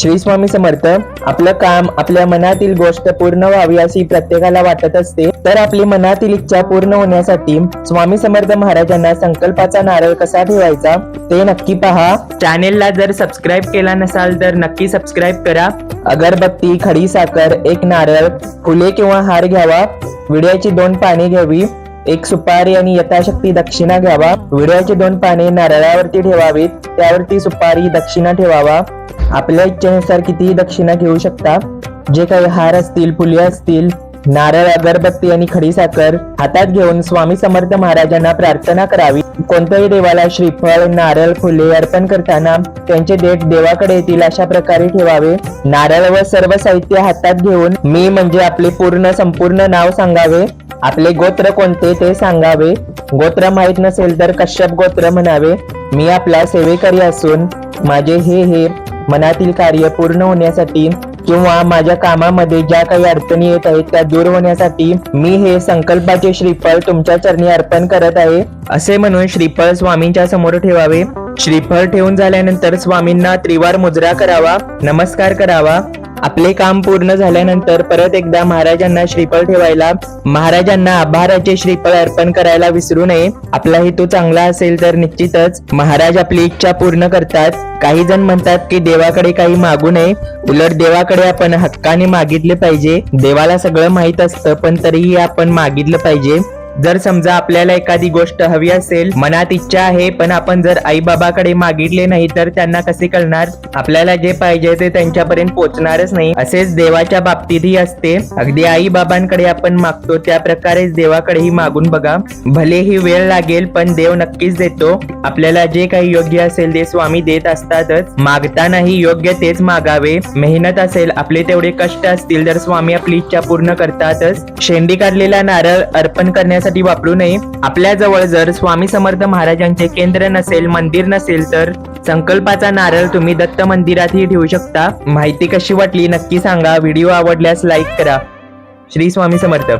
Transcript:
श्री स्वामी समर्थ आपलं काम आपल्या मनातील गोष्ट पूर्ण व्हावी अशी प्रत्येकाला वाटत असते तर आपली मनातील इच्छा पूर्ण होण्यासाठी स्वामी समर्थ महाराजांना संकल्पाचा नारळ कसा ठेवायचा ते नक्की पहा. चॅनेलला जर सबस्क्राईब केला नसाल तर नक्की सबस्क्राईब करा. अगरबत्ती खडी साखर एक नारळ फुले किंवा हार घ्यावा. विड्याची दोन पाने घ्यावी. एक सुपारी आणि यथाशक्ती दक्षिणा घ्यावा. विड्याची दोन पाने नारळावरती ठेवावीत. त्यावरती सुपारी दक्षिणा ठेवावा. आपल्या इच्छेनुसार कितीही दक्षिणा घेऊ शकता. जे काही हार असतील फुले असतील नारळ अगरबत्ती आणि खडी साखर हातात घेऊन स्वामी समर्थ महाराजांना प्रार्थना करावी. कोणत्याही देवाला श्रीफळ नारळ फुले अर्पण करताना त्यांचे देठ देवाकडे येतील अशा प्रकारे ठेवावे. नारळ व सर्व साहित्य हातात घेऊन मी म्हणजे आपले पूर्ण संपूर्ण नाव सांगावे. आपले गोत्र कोणते ते सांगावे? गोत्र माहीत नसेल तर कश्यप गोत्र म्हणावे मी आपला सेवेकरी असून माझे हे हे मनातील कार्य पूर्ण होण्यासाठी किंवा माझ्या कामामध्ये ज्या काही अडचणी येत आहेत त्या दूर होण्यासाठी मी हे संकल्पाचे श्रीफळ तुमच्या चरणी अर्पण करत आहे. असे म्हणून श्रीफळ स्वामींच्या समोर ठेवावे. श्रीफळ ठेवून झाल्यानंतर स्वामींना त्रिवार मुजरा करावा नमस्कार करावा. आपले काम पूर्ण झाल्यानंतर परत एकदा महाराजांना श्रीफळ ठेवायला महाराजांना आभाराचे श्रीफळ अर्पण करायला विसरू नये. आपला हेतू चांगला असेल तर निश्चितच महाराज आपली इच्छा पूर्ण करतात. काही जण म्हणतात की देवाकडे काही मागू नये. उलट देवाकडे आपण हक्काने मागितले पाहिजे. देवाला सगळं माहीत असतं पण तरीही आपण मागितलं पाहिजे. जर समजा आपल्याला एखादी गोष्ट हवी असेल मनात इच्छा आहे पण आपण जर आई बाबाकडे मागितले नाही तर त्यांना कसे कळणार? आपल्याला जे पाहिजे ते त्यांच्यापर्यंत पोहोचणारच नाही. असेच देवाच्या बाबतीतही असते. अगदी आई बाबांकडे आपण मागतो त्या प्रकारेच देवाकडेही मागून बघा. भले ही वेळ लागेल पण देव नक्कीच देतो. आपल्याला जे काही योग्य असेल ते स्वामी देत असतातच. मागतानाही योग्य तेच मागावे. मेहनत असेल आपले तेवढे कष्ट असतील तर स्वामी आपली इच्छा पूर्ण करतातच. शेंडी काढलेला नारळ अर्पण करण्यासाठी वापरू नये. आपल्या जवळ जर स्वामी समर्थ महाराजांचे केंद्र नसेल मंदिर नसेल तर संकल्पाचा नारळ तुम्ही दत्त मंदिरातही ठेवू शकता. माहिती कशी वाटली नक्की सांगा. व्हिडिओ आवडल्यास लाईक करा. श्री स्वामी समर्थ.